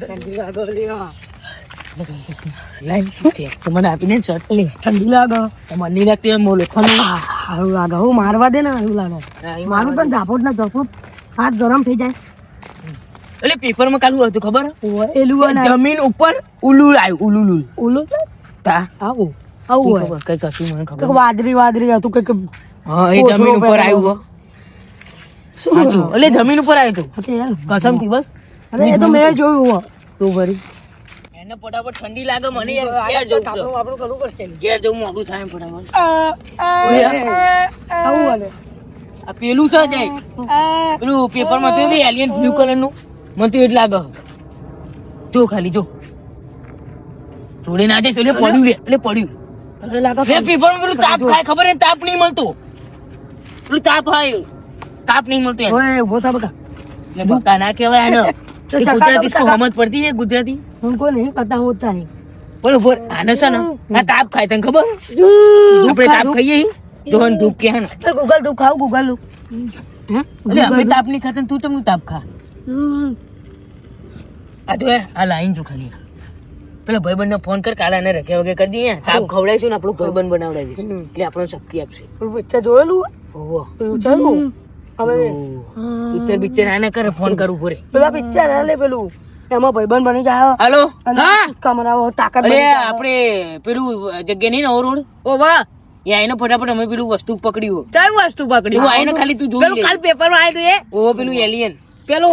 ઠંડી લાગે લ્યો. લાઈન ચેક તો મને આપીને શર્ટ લે ઠંડી લાગે. મને લાગતી એમ બોલો. સારું લાગે. હું મારવા દે ને એવું લાગે. મારું પણ ધાપોટ ના ધપોટ હાથ ગરમ થઈ જાય. એટલે પેપરમાં કાલું હતું ખબર? એલું જમીન ઉપર ઉલુલ આવ્યું ઉલુલુલ. ઓલું તા. આવું. આવું હોય. કઈ કશું મને ખબર કંઈક વાદળી વાદળી હતું કંઈક હા એ જમીન ઉપર આવ્યું શું એટલે જમીન ઉપર આવ્યું હતું કસમથી બસ. અરે એ તો મેં જોયું હો. તું ભરી. એને ફટાફટ ઠંડી લાગે મને યાર ઘેર જવું છે. આપણું કરવું પડશે ઘેર જવું મોડું થાય એમ ફટાફટ. આવું હાલે. આ પેલું છે જાય પેલું પેપરમાં તો એલિયન બ્લુ કલરનું. મને તો એ જ લાગે. જો ખાલી જો. જોડે ના જઈશ એટલે પડ્યું એટલે પડ્યું. પેપરમાં પેલું તાપ ખાય ખબર તાપ નહીં મળતો. પેલું તાપ ખાય તાપ નહીં મળતો. ઊભો થા બકા. બકા ના કહેવાય ગુજરાતી સમજ પડતી હે ગુજરાતી હમકો નહીં પતા હોતા હે બોલો બોલ. આને છે આ તાપ ખાય તને ખબર? આપણે તાપ ખાઈએ જોન ધૂપ કે હે ગૂગલ ધૂપ ખાવ ગૂગલ અરે અમે તાપ નહીં ખાતા તું તમનું તાપ ખા. આ તો આ લાઈન જો ખાલી. પેલા ભાઈબંધ ને ફોન કર કાલા ને રખ્યા વગર કરી દઈએ. તાપ ખવડાવીશું ને આપણું ભાઈબંધ બનાવડાવીશું એટલે આપણો શક્તિ આપશે. બચ્ચા જોયેલું? ઓહો. જોયું હવે પિક્ચર પિક્ચર આને કરે ફોન કરું પૂરે પેલા પિક્ચર હે લે પેલું. એમાં ભાઈબંધ બની જાય હાલો? હા? કમરાઓ તાકાત અરે આપણે પેલું જગ્યા નહીં નવો રોડ ઓ વાહ. એ આઈને ફટાફટ અમે પેલું વસ્તુ પકડ્યું કઈ વસ્તુ પકડી? આઈને ખાલી તું જોઈ લે. પેપરમાં આવ્યું ઓ પેલું એલિયન પેલું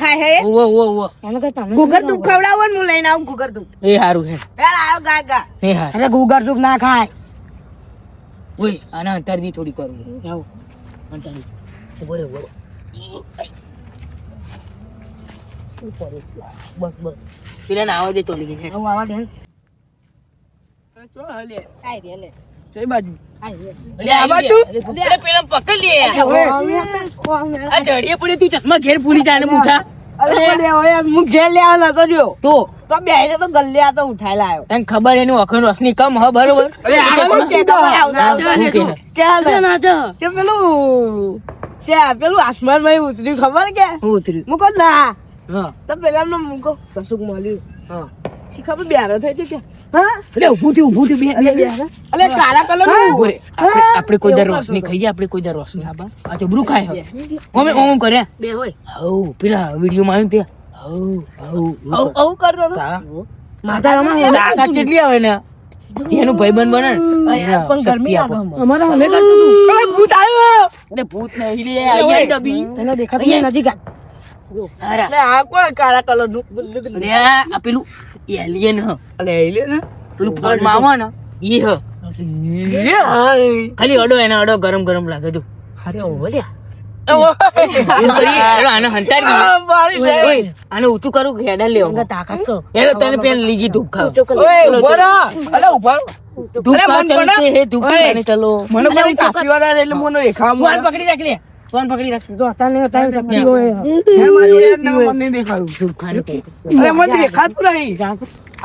ખાય હે ગુગર ખવડાવો ને હું લઈને આવું ગુગર ધૂપ એ હારું હે. યાર ગા ગા એ હાર. અરે ગુગર ચૂપ ના ખાય. ઓય આને અંતાડી દી થોડી કરું આવો અંતાડી ઊભો રે ઊભો. બસ બસ પેલા ને આવા દે તો લઈ હું આવા દે આઈ રે લે જઈ બાજુ તું ચશ્મા ઘેર ભૂલી જાય ને લે અરે ઘેર લેવા નતો જો તો તો બે તો ગલ્લે આ તો ઉઠાઈ લાયો તને ખબર એનું અખંડ રોશની કમ હ બરોબર? હું કે? પેલું કે પેલું આસમાનમાં ઉતર્યું ખબર કે? હું ઉતર્યું. મૂકો ના. હા. તો પેલા નો મૂકો કશુંક મળ્યું. હા. ખબર બેરો થઈ ગયો કે? હા? એટલે ઊભું થયું ઊભું થયું. બે અલે કાળા કલર ઊભો આપણે આપણે કોઈ દર રોશની ખાઈએ આપણે કોઈ દર રોશની આ તો બ્રુ ખાય હવે. ઓમે ઓમ કરે બે હોય. હઉ પેલા વીડિયો માં આવ્યું તે. હઉ હઉ આવું આવું કરતો હતો? માતા રમા કેટલી આવે ને. જેનું ભાઈબંધ બને પણ ગરમી શક્તિ આપે. લાગે અમારા અમે કરતું હતું ઓય, ભૂત આવ્યો! એટલે ભૂત નહીં લે આઈ આઈ ડબી. એને દેખાતું નજીક આ. અરે અલે આ કોણ કાળા કલરનું? અરે આ પેલું એલિયન હ. અલે એલિયન પેલું ફોન મામા ને. ઈ હ. ખાલી અડો એને અડો ગરમ ગરમ લાગે તું. અરે ઓલે એવું કરીએ હેડો આને. ઊંચું કરું કે હેડા લેવો તાકાત છે. હેડો તને પેન લીગી ધૂપ ખાવ. અલે ઊભો રહો. ધૂપ અરે, ખાવ મન કોને? ચલતે હે ધૂપ ઓય. ખાને ચલો. મને પણ કાપી વાળા એટલે મને દેખાવ પકડી રાખ લે. ફોન પકડી રાખ. જો અત્યારે નહીં અત્યારે શક્તિ હોય. મને દેખાયું ધૂપ ખાને અરે મને દેખાતું નહીં.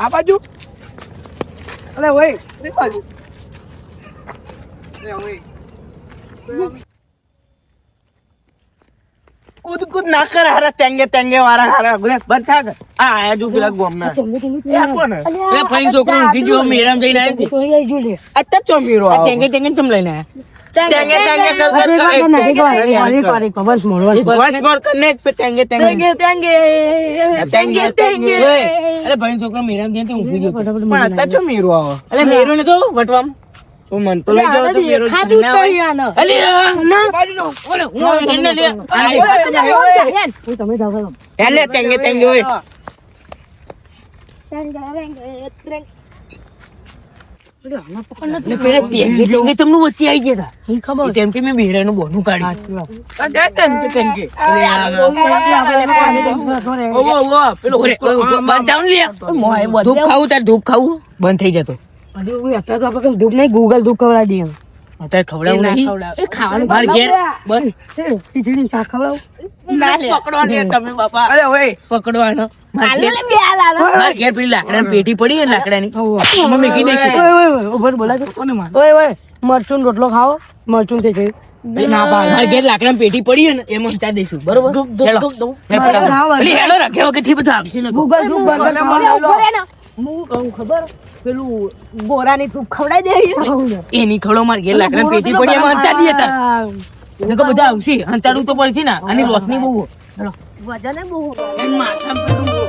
આ બાજુ અરે ઓય એ બાજુ અરે ઓય કૂદ ના કર હારા તેંગે તેંગે વાળા હારા ગુરે બધા આ આયા જો પેલા ગોમના. એ કોણ એટલે ફઈન છોકરો ઊંઘી ગયો મેરામ જઈને આવ્યો તો અહીં જો લે અત્યારે ચોમીરો આ આવો. ટેંગે ટેંગે ચમ લઈને આયા તેંગે તેંગે કર કર વાત નથી કોઈ કોઈ કોઈ ખબર છે મોડવા બસ મોર કરને પે તેંગે તેંગે. તેંગે તેંગે ઓય, અરે ભાઈ છોકરો મેરામ જઈને ઊંઘી ગયો. પણ અત્યારે ચોમીરો આવો. એટલે મેરો ને તો વટવામ? તો મન તો લઈ જાવ તો મેરો અલી આ, ઓલે, હું હવે લે આ, તમે જાવ કરો તેંગે તેંગે હોય એટલે પેલા ટેંગે ટેંગે તમને વચ્ચે આવી ગયા હતા ખબર? તેમ કે મેં બેડાનું બોનું કાઢ્યું. આ તેંગે તેંગે ઓવો ઓવો પેલો ઓરે, ઓરે, બંધ થાવ ને. ધૂપ ખાવું તાર ધૂપ ખાવું. બંધ થઈ જતો. અત્યારે તો આપણે ધૂપ નહીં ગૂગલ ધૂપ ખવડાવી દઈએ. અત્યારે ખવડાવું નહીં. એ ખાવાનું માર ઘેર બસ. ખીચડી શાક ખવડાવું. પકડવા તમે બાપા. અરે ઓય. પકડવાનો. ઘેર- પેલી લાકડાની પેટી પડી ને લાકડાની. એમાં મેકી દઈશું ઓય ઓય ઓય ઉભર ઓય ઓય મરચું રોટલો ખાઓ. મરચું થઈ જાય લાકડા ના પાડે. મારે ઘેર લાકડાની પેટી પડી ને એમાં હંતા દઈશું. બરોબર? હું કહું ખબર? પેલું ગોરાની તું ખવડાવી દે એની ખડો માર ઘેર લાકડાની પેટી પડી એમાં નકર બધા આવશે. હંતાડવું તો પડશે ને. આની રોશની બહુ. વજન બહુ. પેલું